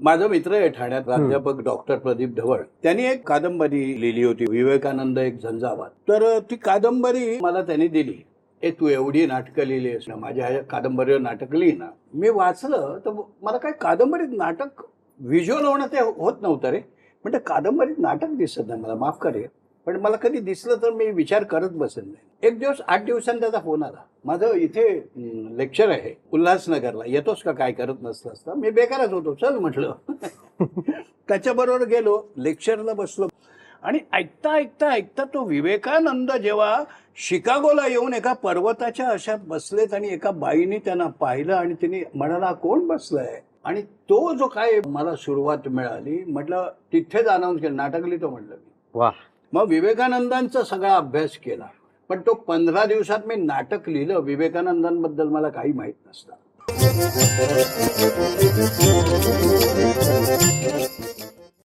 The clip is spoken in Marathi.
माझा मित्र आहे ठाण्यात प्राध्यापक डॉक्टर प्रदीप ढवळ. त्यांनी एक कादंबरी लिहिली होती विवेकानंद एक झंझावात. तर ती कादंबरी मला त्यांनी दिली. ए तू एवढी नाटकं लिहिली आहेस ना माझ्या कादंबरीवर नाटक लिही ना. मी वाचलं तर मला काय कादंबरीत नाटक व्हिज्युअल होणं ते होत नव्हतं रे. म्हणजे कादंबरीत नाटक दिसत नाही मला माफ करे पण मला कधी दिसलं तर मी विचार करत बसेन. नाही एक दिवस आठ दिवसांनी त्याचा फोन आला. माझं इथे लेक्चर आहे उल्हासनगरला. येतोस का? काय करत नसलं असतं. मी बेकारच होतो. चल म्हटलं. त्याच्याबरोबर गेलो लेक्चरला बसलो. आणि ऐकता ऐकता ऐकता तो विवेकानंद जेव्हा शिकागोला येऊन एका पर्वताच्या अशात बसलेत आणि एका बाईने त्यांना पाहिलं आणि तिने म्हणाला कोण बसलाय? आणि तो जो काय मला सुरुवात मिळाली म्हटलं तिथेच अनाऊन्स केलं नाटक लिहितो म्हटलं मी. वा मग विवेकानंदांचा सगळा अभ्यास केला. पण तो पंधरा दिवसात मी नाटक लिहिलं. विवेकानंदांबद्दल मला काही माहीत नसतं.